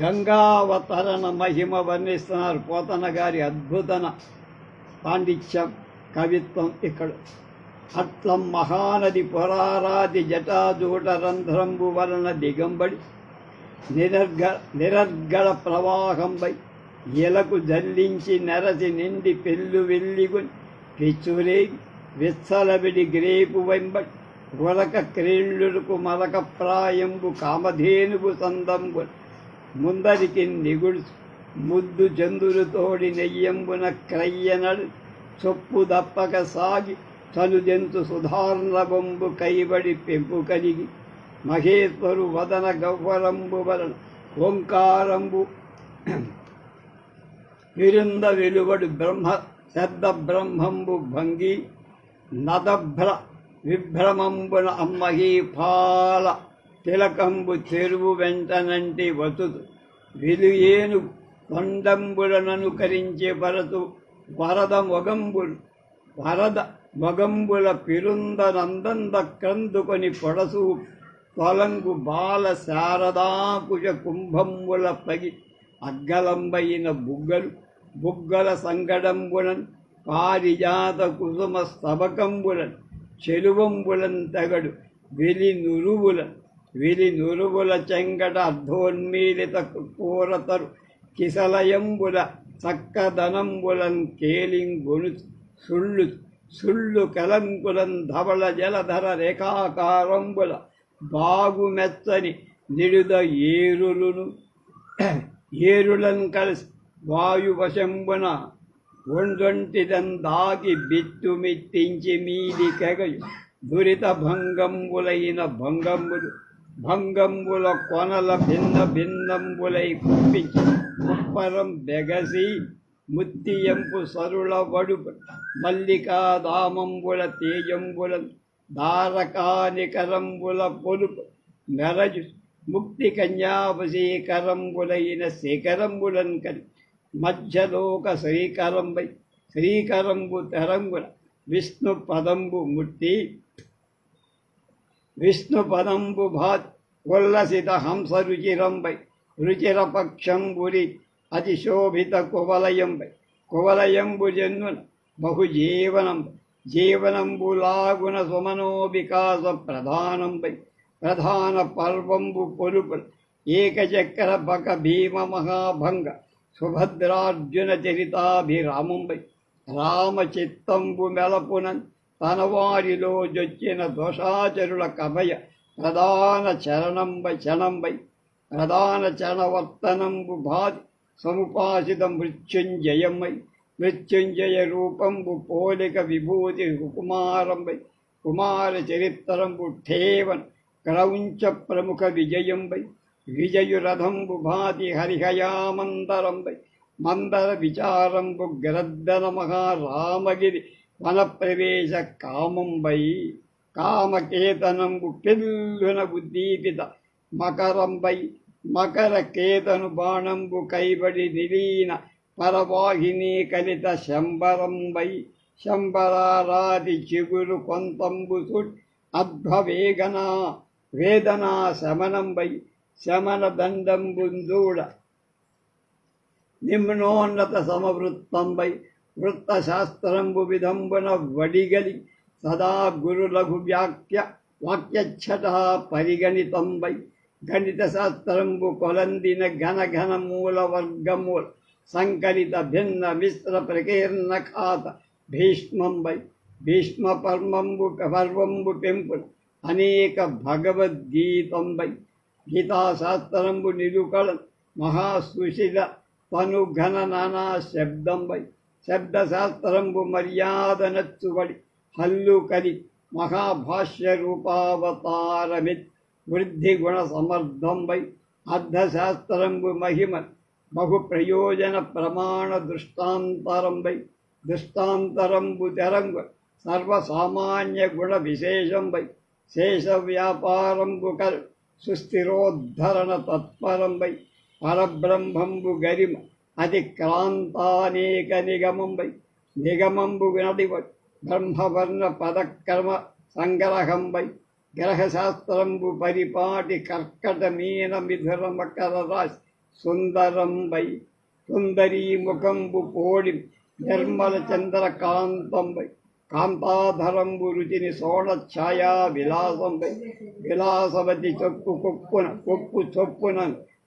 గంగావతరణ మహిమ వర్ణిస్తున్నారు పోతన గారి అద్భుతన పాండిత్యం కవిత్వం ఇక్కడ. అట్లం మహానది పురారాది జటాజూట రంధ్రంబు వలన దిగంబడి నిరర్గ నిరర్గళ ప్రవాహంపై ఎలకు జల్లించి నెరసి నిండి పెళ్ళు వెల్లిగుని పిచ్చురేగి విత్సలబిడి గ్రేపు వెంబడి ఉలక క్రీళ్ళులకు మలక ప్రాయంబు కామధేనుగు సందంబు ముందరికి నిగుడు ముద్దు చందురుతోడి నెయ్యంబున క్రయ్యనడు చొప్పు దప్పక సాగి. చనుజంతు సుధార్ణవంబు కైబడి పెంపు కలిగి. మహేశ్వరు వదన గవ్వరంబు వలన ఓంకారంబు. విరుంద వెలువడు బ్రహ్మ శబ్ద బ్రహ్మంబు భంగి. నదభ్ర విభ్రమంబున అమ్మహీ పాల. తిలకంబు చెరువు వెంటనంటి వతుదు విలుయేను కొండంబులననుకరించే వరదు వరద మొగంబులు వరద మొగంబుల పిరుందనందంద క్రందుకొని పొడసు తొలంగు బాల శారదాకుజ కుంభంబుల పగి అగ్గలంబైన బుగ్గలు బుగ్గల సంగడంబులన్ పారిజాత కుసుమ స్తబకంబులన్ చెలువంబులన్ తగడు వెలి నురువులన్. వెలి నురుగుల చెంగట అర్ధోన్మీలిత కూరతరు కిసలయంబుల చక్కదనంబులన్ కేలింగును సుళ్ళు సుళ్ళు కలంకులం ధవళ జలధర రేఖాకారంబుల బాగుమెత్తని నిడుద ఏరులును ఏరులను కలిసి వాయువశంబున ఒండొంటిదందాకి బిత్తుమిత్తించి మీది కెగయు దురిత భంగంబులైన భంగంబులు భంగంబుల కొనల భిన్న భిన్నంబులై కుప్పించి కుప్పరం బెగసి ముత్తియంపు సరుల వడు మల్లికా దామంబుల తేజంబుల దారకానికరంబుల పొలుపు మెరజు ముక్తి కన్యావశీకరంబులైన శిఖరంబులన్ కలి మధ్యలోక శ్రీకరంబై శ్రీకరంబు తెరంబుల విష్ణు పదంబు ముట్టి విష్ణు పదంబు భాత్ ఉల్లసిత హంస రుచిరంబై రుచిరపక్షంబురి అతిశోభిత కువలయంబై. కువలయంబు జన్మున బహుజీవనంబై జీవనంబులాగున సుమనో వికాస ప్రధానంబై. ప్రధాన పర్వంబు పొలుపుల ఏకచక్ర పక భీమ మహాభంగ సుభద్రార్జున చరితాభిరామంబై. రామచిత్తంబు మెలపునన్ తన వారిలో జొచ్చిన దోషాచరుల కభయ ప్రధాన చరణంబై చణంబై ప్రధాన చరణవర్తనంబు భాతి సముపాసిత మృత్యుంజయమై మృత్యుంజయ రూపంబు పోలిక విభూతి కుమారంబై కుమార చరిత్రంబు ఠేవన్ క్రౌంచ ప్రముఖ విజయంబై విజయురథంబు భాతి హరిహయామందరంబై మందర విచారంబు గ్రద్దన మహారామగిరి వనప్రవేశ కామంబై కామకేతనంబు పెల్లున ఉద్దీపిత మకరంబై మకర కేతను బాణంబు కైబడి నిలీన పరవాహిని కలిత శంబరంబై శంబరారాది చిగురు కొంతంబు సుట్ అధ్వవేగన వేదనా శమనంబై శమన దండంబుందూడ నిమ్నోన్నత సమవృత్తంబై వృత్తశాస్త్రంబు విధంబున వడిగలి సదా గురులఘు వ్యాఖ్య వాక్యచ్చట పరిగణితంబై గణిత శాస్త్రంబు కొలందిన ఘన ఘన మూల వర్గమూల సంకలిత భిన్న మిశ్ర ప్రకీర్ణ ఖాత భీష్మంబై భీష్మ పర్మంబు పర్వంబు పెంపులు అనేక భగవద్గీతంబై గీతాశాస్త్రంబు నిరుకళ మహాసుశిల తను ఘన నానా శబ్దంబై శబ్దశాస్త్రంబు మర్యాద నచ్చుబడి హల్లు కలి మహాభాష్య రూపావతారమిత్ వృద్ధి గుణ సమర్థంబై అర్ధశాస్త్రంబు మహిమ బహు ప్రయోజన ప్రమాణ దృష్టాంతరంబై దృష్టాంతరంబు తెరంగు సర్వసామాన్య గుణ విశేషంబై శేష వ్యాపారంబు కల్ సుస్థిరోద్ధరణ తత్పరంబై పరబ్రహ్మంబు గరిమ అతిక్రాంతానేక నిగమంబై నిగమంబు నడివ బ్రహ్మవర్ణ పదక్రమ సంగ్రహంబై గ్రహశాస్త్రంబు పరిపాటి కర్కట మీన మిథుర మకర రాశి సుందరంబై సుందరీ ముఖంబు పోడి నిర్మల చంద్రకాంతంబై కాంతాధరంబు రుచిని సోణఛాయా విలాసంబై విలాసవతి చొప్పు కొక్కున కొక్కు చొప్పున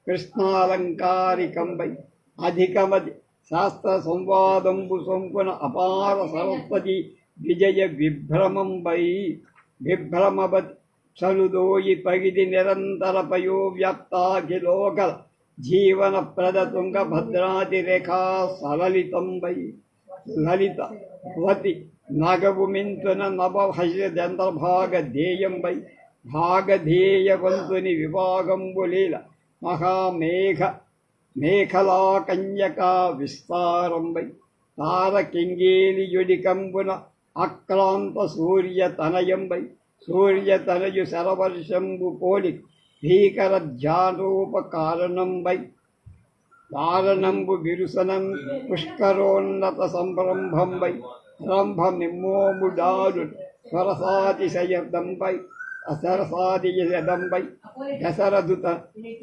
కృష్ణాలంకారికంబై అధికమది శాస్త్ర సంవాదంబు సొంపున అపార సరస్వతి విజయ విభ్రమంబై విభ్రమవతి చలుదోయి పగిది నిరంతర పయోవ్యాప్తాఖిలోకల జీవన ప్రదతుంగ భద్రాతిరేఖా భద్రాది రేఖా సలలితంబై లలిత వతి నగవు మింతున నవహజ చంద్రభాగ ధ్యేయంబై భాగధేయవంతుని విభాగంబులీల మహామేఘ మేఖలా కన్యకా విస్తారంబై తారకింగేలియుడికంబున అక్రాంత సూర్య తనయంబై సూర్య తనయు శరవర్షంబు పోలి భీకర ధ్యానోపకారణంబై కారణంబు విరుసనం పుష్కరోన్నత సంరంభంబై రంభమిమ్మోముడారు స్వరసాతిశయదంబై అసరసాదియదంబై దశరథుత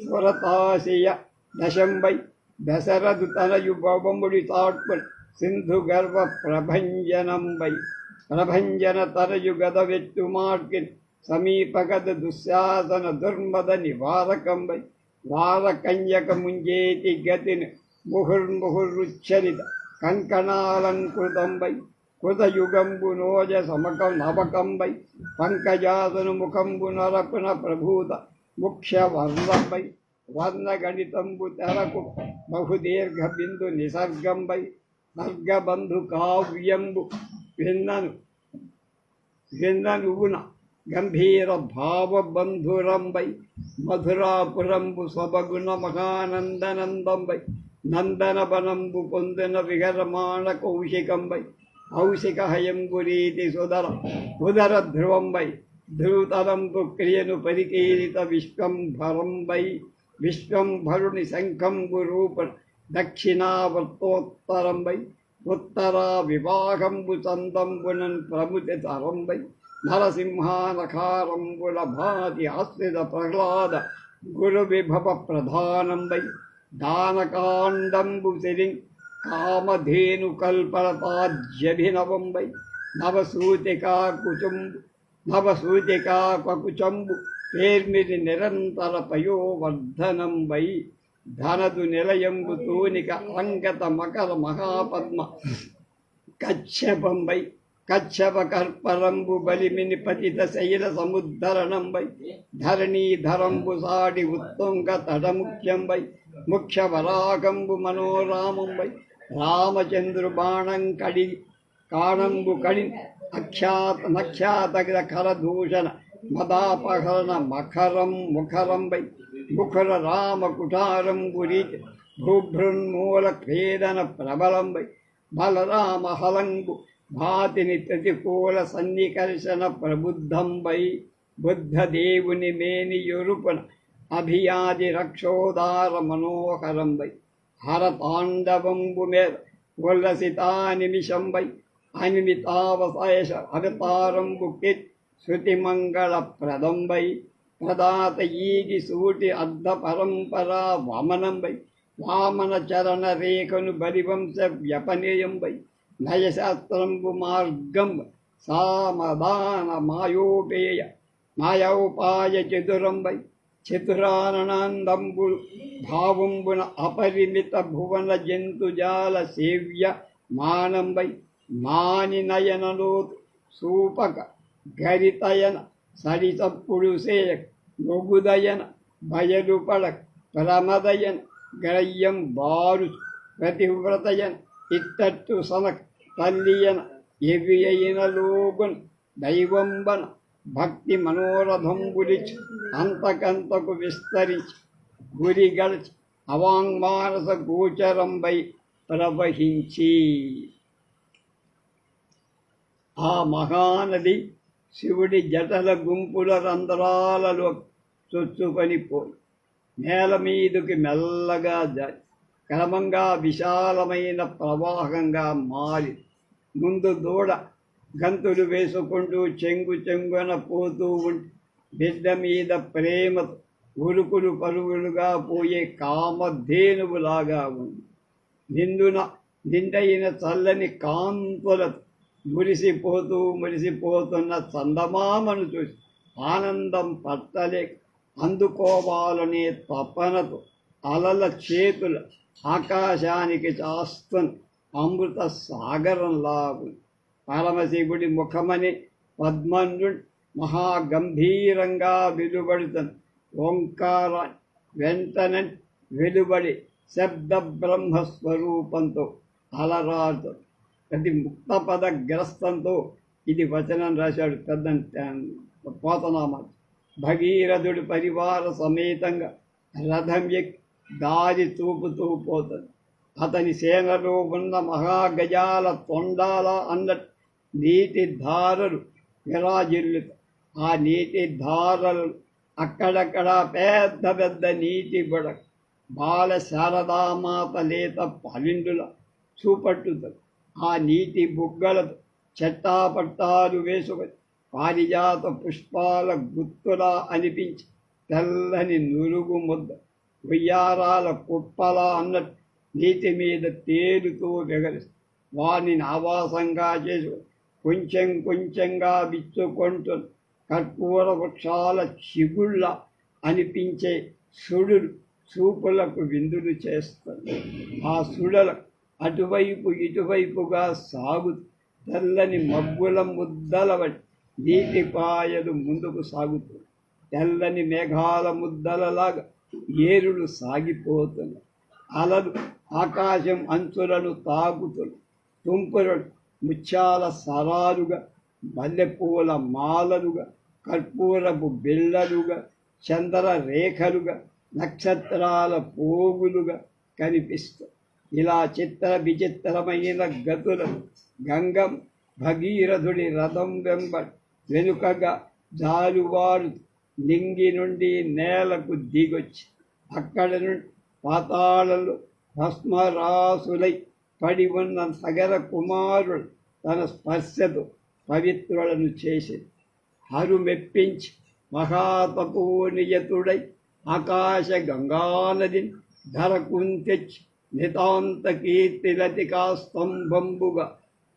స్వరతాశయ దశంబై దశరథు తనయు భవముడి తాట్పు సింధు గర్వ ప్రభంజనంబై ప్రభంజన తనయు గద వెట్టు మార్కిన్ సమీపగద దుశ్శాసన దుర్మద నివారకంబై వారకంజక ముంజేతి గతిని ముహుర్ముహురుచ్చరిత కంకణాలంకృతంబై కృతయుగంబు నోజ సమక నవకంబై పంకజాసను ముఖంబు నరపున ప్రభూత ముఖ్యవర్ణంబై వర్ణగణితంబు తెరకు బహుదీర్ఘ బిందు నిసర్గంబై సర్గబంధు కావ్యంబు విన్నను విన్ననువున గంభీర భావబంధురంబై మధురాపురంబు సబగుణ మహానందనందంబై నందనవనంబు పొందిన విహరమాణ కౌశికంబై కౌశిక హయంబురీతి సుధర ఉదర ధ్రువంబై ధ్రువతరంబు క్రియను పరికీరిత విశ్వంభరంబై. విశ్వంభరుని శంఖంబు రూప దక్షిణావర్తోత్తరంబై ఉత్తరా వివాహంబు చందంబునన్ ప్రముతి తరంబై నరసింహానకారంబుల భాతి ఆశ్రిత ప్రహ్లాద గురు విభవ ప్రధానంబై దానకాండంబు సిరి కామధేను కల్పలతాజ్యభినవంబై నవసూతికా కుచుంబు నవసూతికా కకుచంబు పేర్మిది నిరంతర పయోవర్ధనం వై ధనదు నిలయంబు తూనిక అంగత మకర మహాపద్మ. కచ్చపంబై కచ్చప కర్పరంబు బలిమిని పతిత శైల సముద్ధరణంబై ధరణీధరంబు సాడి ఉత్తుంగ తడముఖ్యంబై ముఖ్య వరాకంబు మనోరామంబై రామచంద్రు బాణం కడి కాణంబు కడి అఖ్యాత నఖ్యాత కరదూషణ మదాపహరణ మఖరం ముఖరం వై ముఖర రామ కుటారంబు రీతి భూభృన్మూల క్రీడన ప్రబలంబై బలరామ హలంగు భాతిని ప్రతికూల సన్నికర్షణ ప్రబుద్ధం వై బుద్ధదేవుని మేని యొరుపున అభియాది రక్షోదార మనోహరం వై హరతాండవంబు మీద ఉల్లసితా నిమిషం వై అనిమితావశేష అవతారంబు కీర్తి శృతిమంగళ ప్రదంబై ప్రదాత ఈగి సూటి అర్ధ పరంపర వామనంబై వామన చరణ రేఖను బలివంశ వ్యపనేయంబై నయశాస్త్రంబు మార్గం సామదాన మాయోపేయ మాయోపాయ చతురంబై చతురానందంబు భావంబున అపరిమిత భువన జంతుజాల సేవ్య మానంబై మాని నయనలో సూపక గరితయన సరితప్పుడు సేయ మొగుదయన బయలు పడక ప్రమదయన గ్రయ్యం బారు ప్రతివ్రతయన ఇత్తట్టు సనక తల్లియన ఎవి అయిన లోగున్ దైవంబన భక్తి మనోరథంబులిచి అంతకంతకు విస్తరించి గురి గడిచి అవాంగ్మానస గోచరంబై ప్రవహించి. ఆ మహానది శివుడి జటల గుంపుల రంధ్రాలలో చొచ్చుకొని పోయి నేల మీదుకి మెల్లగా జారి క్రమంగా విశాలమైన ప్రవాహంగా మారి ముందు దూడ గంతులు వేసుకుంటూ చెంగు చెంగున పోతూ ఉంటే బిడ్డ మీద ప్రేమతో ఉరుకులు పరుగులుగా పోయే కామధేనువులాగా ఉంది. నిండున నిండైన చల్లని కాంతులతో మురిసిపోతూ మురిసిపోతున్న చందమామను చూసి ఆనందం పట్టలే. అందుకోవాలనే తపనతో అలల చేతుల ఆకాశానికి చాస్తున్ అమృత సాగరంలా ఉంది పరమశివుడి ముఖమని పద్మన్యుడు మహాగంభీరంగా వెలువడుతున్న ఓంకార వెంటనే వెలువడి శబ్ద బ్రహ్మస్వరూపంతో అలరాడుతుంది ప్రతి ముక్త పద గ్రస్తంతో ఇది వచనం రాశాడు పెద్ద పోతనామా భగీరథుడి పరివార సమేతంగా రథం ఎక్కి దారి చూపుతూ పోతుంది అతని సేనలో ఉన్న మహాగజాల తొండాల అన్నట్టు నీటి ధారలు విరాజిల్లుతాయి ఆ నీటి ధారలు అక్కడక్కడ పెద్ద పెద్ద నీటి బుడక బాల శారదామాత లేత పలిండుల చూపట్టుతారు ఆ నీటి బుగ్గలతో చెట్టాపట్టాలు వేసుకొని పారిజాత పుష్పాల గుత్తులా అనిపించి తెల్లని నురుగు ముద్ద ఉయ్యారాల కుప్పలా అన్నట్టు నీటి మీద తేలుతూ వెగలిస్తుంది వానిని ఆవాసంగా చేసు కొంచెం కొంచెంగా విచ్చుకుంటున్న కర్పూర వృక్షాల చిగుళ్ళ అనిపించే సుడులు చూపులకు విందులు చేస్తుంది. ఆ సుడల అటువైపు ఇటువైపుగా సాగు తెల్లని మబ్బుల ముద్దల వంటి ముందుకు సాగుతుంది తెల్లని మేఘాల ముద్దలలాగా ఏరులు సాగిపోతున్నాయి అలలు ఆకాశం అంచులను తాకుతున్నాయి తుంపురలు ముత్యాల సరాలుగా మల్లెపూల మాలలుగా కర్పూరపు బిళ్ళలుగా చంద్ర రేఖలుగా నక్షత్రాల పోగులుగా కనిపిస్తాయి ఇలా చిత్ర విచిత్రమైన గతులు గంగం భగీరథుడి రథం వెంబ వెనుకగా జాలువారు లింగి నుండి నేలకు దిగొచ్చి అక్కడ నుండి పాతాళలు భస్మరాసులై పడి ఉన్న సగర కుమారుడు తన స్పర్శతో పవిత్రులను చేసి హరు మెప్పించి మహాతపోనియతుడై ఆకాశ గంగానదిని ధరకుంతెచ్చి నితాంత కీర్తిలతికా స్తంభంబుగా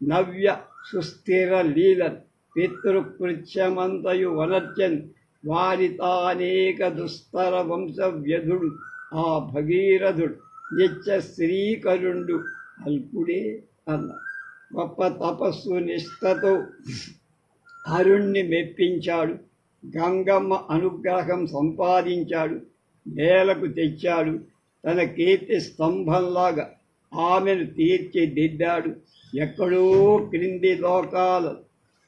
నవ్య సుస్థిర లీలన్ పితృకృత్యమంతయు వనర్చన్ వారి తానేక దుస్తర వంశవ్యధుడు ఆ భగీరథుడు నిత్య శ్రీకరుండు అల్పుడే అన్న గొప్ప తపస్సు నిష్ఠతో అరుణ్ణి మెప్పించాడు గంగమ్మ అనుగ్రహం సంపాదించాడు నేలకు తెచ్చాడు తన కీర్తి స్తంభంలాగా ఆమెను తీర్చిదిద్దాడు. ఎక్కడో క్రింది లోకాల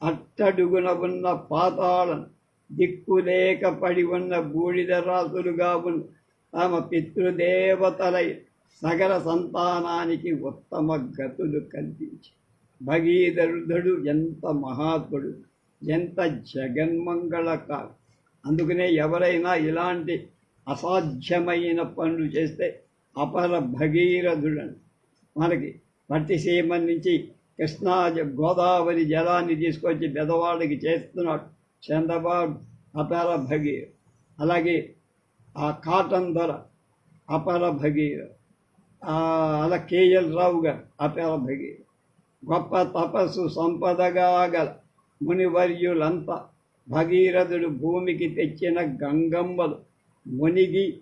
అట్టడుగున ఉన్న పాతాళం దిక్కులేక పడి ఉన్న బూడిద రాసులుగా ఉన్న తమ పితృదేవతలై సగర సంతానానికి ఉత్తమ గతులు కల్పించి. భగీరథుడు ఎంత మహాత్ముడు ఎంత జగన్మంగళకారు. అందుకనే ఎవరైనా ఇలాంటి అసాధ్యమైన పనులు చేస్తే అపర భగీరథుడని. మనకి పట్టిసీమ నుంచి కృష్ణా గోదావరి జలాన్ని తీసుకొచ్చి పెదవాళ్ళకి చేస్తున్నాడు చంద్రబాబు అపర భగీర. అలాగే ఆ కాటన్ ధర అపర భగీర. అలా కేఎల్ రావు గారు అపర భగీర. గొప్ప తపస్సు సంపదగా గల మునివర్యులంతా భగీరథుడు భూమికి తెచ్చిన గంగమ్మలు మునిగి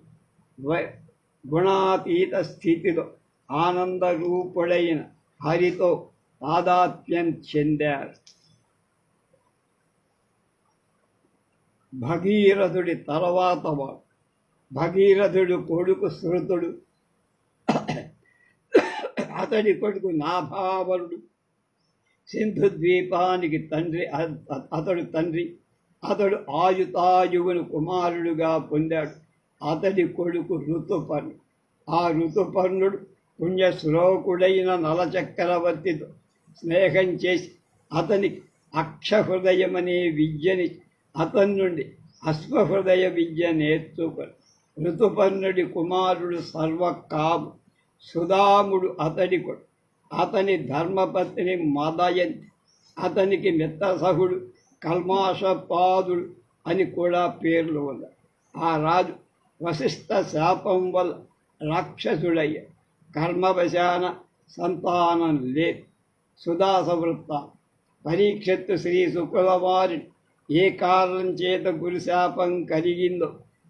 గుణాతీత స్థితిలో ఆనంద రూపుడైన హరితో తాదాత్మ్యం చెందారు. భగీరథుడి తర్వాత వాడు భగీరథుడు కొడుకు శృతుడు అతడి కొడుకు నాభావరుడు సింధు ద్వీపానికి తండ్రి అతడు తండ్రి అతడు ఆయుతాయువును కుమారుడుగా పొందాడు. అతడి కొడుకు ఋతుపర్ణుడు. ఆ ఋతుపర్ణుడు పుణ్యశ్లోకుడైన నలచక్రవర్తితో స్నేహం చేసి అతనికి అక్షహృదయమనే విద్యని అతని నుండి అశ్వహృదయ విద్య నేర్చుకొని ఋతుపర్ణుడి కుమారుడు సర్వకాము సుధాముడు అతడి కొడు అతని ధర్మపత్ని మదయంతి. అతనికి మిత్రసహుడు కల్మాషపాదుడు అని కూడా పేర్లు ఉన్నాయి ఆ రాజు వశిష్ఠ శాపం వల్ల రాక్షసుడయ్య కర్మవశాన సంతానం లేదు. సుదాస వృత్త పరీక్షత్తు శ్రీ శుక్రవారి ఏ కారణం చేత గురుశాపం కలిగిందో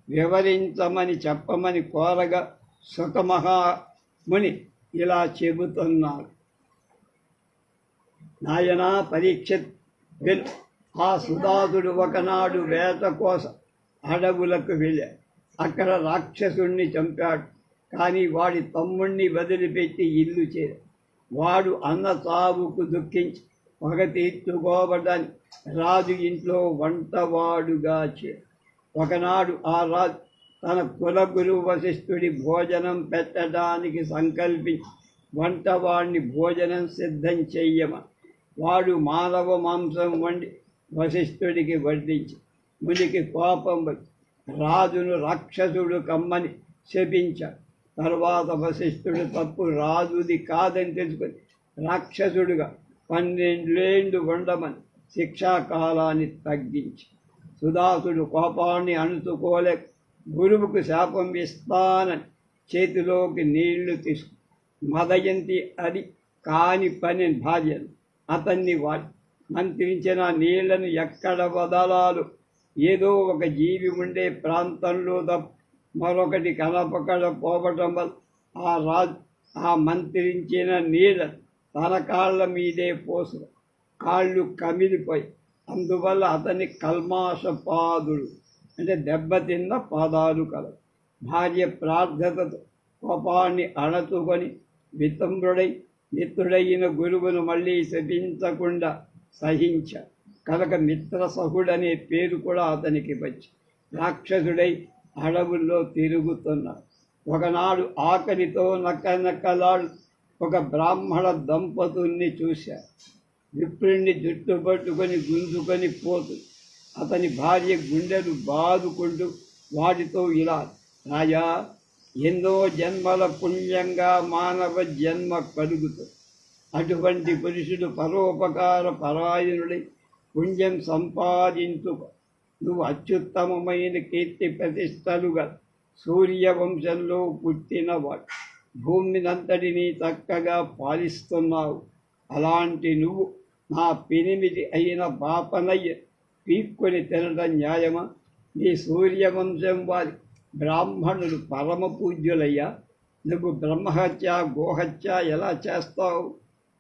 వివరించమని చెప్పమని కోరగా సుఖమహాముని ఇలా చెబుతున్నారు. నాయనా పరీక్ష వెలు ఆ సుధాసుడు ఒకనాడు వేత కోసం అడవులకు వెళ్ళాడు అక్కడ రాక్షసుణ్ణి చంపాడు. కానీ వాడి తమ్ముణ్ణి వదిలిపెట్టి ఇల్లు చేరాడు వాడు అన్న సాగుకు దుఃఖించి పగ తీర్చుకోవడానికి రాజు ఇంట్లో వంటవాడుగా చేరాడు ఒకనాడు ఆ రాజు తన కుల వశిష్ఠుడి భోజనం పెట్టడానికి సంకల్పించి వంటవాడిని భోజనం సిద్ధం చెయ్యమని. వాడు మానవ మాంసం వండి వశిష్ఠుడికి వడ్డించి మునికి కోపం వచ్చి రాజును రాక్షసుడు కమ్మని శపించాడు తర్వాత వశిష్ఠుడు తప్పు రాజుది కాదని తెలుసుకొని రాక్షసుడుగా పన్నెండేండు ఉండమని శిక్షాకాలాన్ని తగ్గించి సుదాసుడు కోపాన్ని అణుచుకోలేక గురువుకు శాపం ఇస్తానని చేతిలోకి నీళ్ళు తీసుకు మదయంతి అది కాని పని భార్యను అతన్ని వాడి మంత్రించిన నీళ్ళను ఎక్కడ వదలాలు? ఏదో ఒక జీవి ఉండే ప్రాంతంలో తప్ప మరొకటి కనపకడ పోవటం వల్ల ఆ రాజు ఆ మంత్రించిన నీళ్ళ తన కాళ్ళ మీదే పోసు కాళ్ళు కమిలిపోయి అందువల్ల అతని కల్మాషపాదుడు. అంటే దెబ్బతిన్న పాదాలు కలవు. భార్య ప్రార్థనతో కోపాన్ని అణచుకొని వితంబుడై మిత్రుడైన గురువును మళ్ళీ శపించకుండా సహించ. కనుక మిత్ర సహుడనే పేరు కూడా అతనికి వచ్చి రాక్షసుడై అడవుల్లో తిరుగుతున్నాడు ఒకనాడు ఆకలితో నక్కనక్కలాడు ఒక బ్రాహ్మణ దంపతుల్ని చూశారు విప్రుణ్ణి జుట్టు పట్టుకొని గుంజుకొని పోతు. అతని భార్య గుండెలు బాదుకుంటూ వాటితో ఇలా రాజా ఎన్నో జన్మల పుణ్యంగా మానవ జన్మ కలుగుతుంది. అటువంటి పురుషుడు పరోపకార పరాయణుడై పుణ్యం సంపాదించు నువ్వు అత్యుత్తమమైన కీర్తి ప్రతిష్టలుగా సూర్యవంశంలో పుట్టినవాడు భూమినంతటినీ చక్కగా పాలిస్తున్నావు. అలాంటి నువ్వు నా పెనిమిది అయిన బాపనయ్య పీక్కొని తినడం న్యాయమా? నీ సూర్యవంశం వారి బ్రాహ్మణులు పరమ పూజ్యులయ్యా నువ్వు బ్రహ్మహత్య గోహత్య ఎలా చేస్తావు?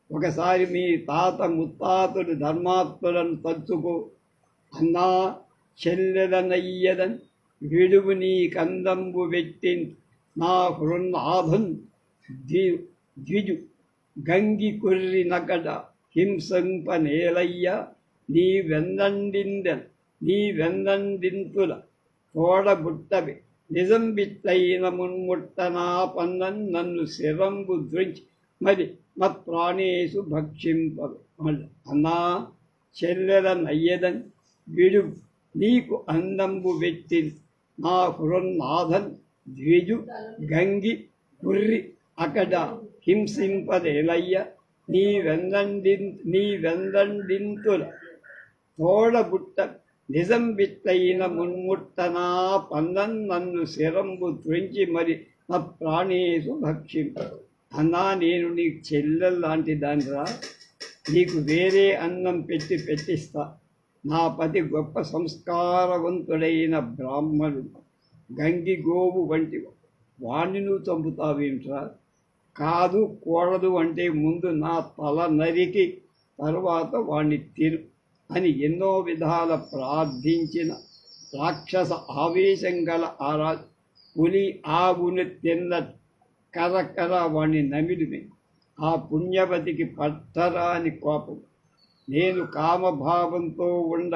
ఒకసారి మీ తాత ముత్తాతుడు ధర్మాత్ములను తలుచుకో అన్నా చెల్లెలనయ్యదన్ విడువు నీ కందంబు వెట్టిన్ నా హృన్నాథన్ ద్వి ద్విజు గంగి కుర్రి నగడ హింసంప నేలయ్య నీ వెన్నండిందెన్ నీ వెన్నండింతుల తోడబుట్టవి నిజం బిత్తైన మున్ముట్టనా పన్నన్ నన్ను శివంబు దృంచి మరి మత్ ప్రాణేషు భక్షింప అన్నా చెల్లెల నయ్యదన్ విడు నీకు అందంబు వెత్తి నా హృన్నాథన్ ద్విజు గంగి కుర్రి అకడ హింసింపదేలయ్య. నీ వెందండి నీ వెందండింతుల తోడబుట్ట నిజం విత్తైన మున్ముట్టనా పందన్ నన్ను శిరంబు త్రుంచి మరి నా ప్రాణేషు భక్షింపడు అన్నా నేను నీకు చెల్లెలు లాంటి దానిరా. నీకు వేరే అన్నం పెట్టి పెట్టిస్తా. నా పతి గొప్ప సంస్కారవంతుడైన బ్రాహ్మణుడు. గంగి గోవు వంటి వాణ్ణి నువ్వు చంపుతావేంట్రా? కాదు కూడదు అంటే ముందు నా తల నరికి తరువాత వాణ్ణి తిరు అని ఎన్నో విధాల ప్రార్థించిన రాక్షస ఆవేశం గల ఆరా పులి ఆవుని తిన్న కరకర వాణ్ణి నమిలిమి. ఆ పుణ్యవతికి పట్టరాని కోపం. నేను కామభావంతో ఉండ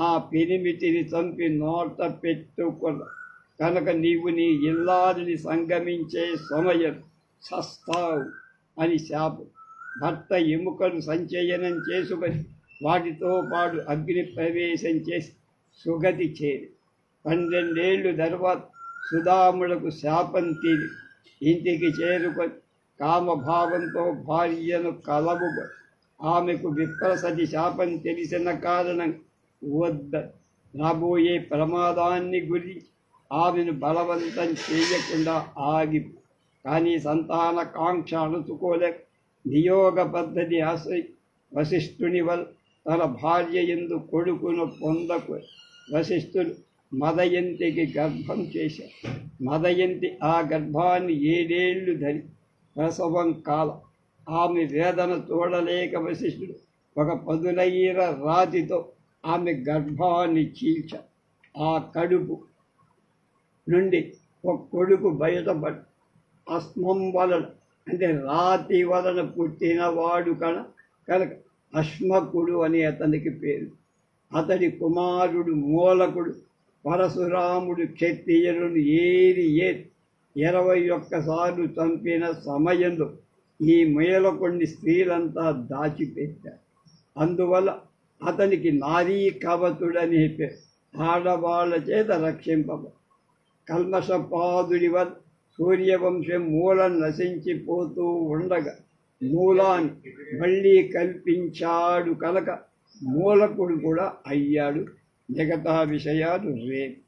నా పెనిమిటిని చంపి నోట పెట్టుకున్న కనుక నీవు నీ ఇల్లాదిని సంగమించే సమయం సస్తావు అని శాపం. భర్త ఎముకలు సంచయనం చేసుకొని వాటితో పాటు అగ్ని ప్రవేశం చేసి సుగతి చేరి. పన్నెండేళ్ళు తర్వాత సుధాములకు శాపం తీరి. ఇంటికి చేరుకొని కామభావంతో భార్యను కలవు. ఆమెకు విప్రసతి శాపం తెలిసిన కారణం వద్ద రాబోయే ప్రమాదాన్ని గురి ఆమెను బలవంతం చేయకుండా ఆగి కానీ సంతాన కాంక్ష అణుచుకోలే. నియోగ పద్ధతి ఆశ్రయి వశిష్ఠుని వల్ తన భార్య ఎందు కొడుకును పొందకు వశిష్ఠుడు మదయంతికి గర్భం చేశారు మదయంతి ఆ గర్భాన్ని ఏడేళ్ళు ధరి ప్రసవం కాలం. ఆమె వేదన చూడలేక వశిష్ఠుడు ఒక పదునైర రాతితో ఆమె గర్భాన్ని చీల్చ ఆ కడుపు నుండి ఒక కొడుకు బయటపడి అస్మం వలన అంటే రాతి వలన పుట్టినవాడు కన కనుక అశ్మకుడు అని అతనికి పేరు. అతడి కుమారుడు మూలకుడు పరశురాముడు క్షత్రియులను ఏరి ఏరి ఇరవై ఒక్కసార్లు చంపిన సమయంలో ఈ మేలకొండి స్త్రీలంతా దాచిపెట్టారు. అందువల్ల అతనికి నారీ కవతుడని పేరు. ఆడవాళ్ళ చేత రక్షింపబ కల్మషపాదుడి వల్ల సూర్యవంశం మూలం నశించిపోతూ ఉండగా మూలాన్ని మళ్ళీ కల్పించాడు కనుక మూలకుడు కూడా అయ్యాడు మిగతా విషయాలు వైట్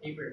పేపర్ పేపర్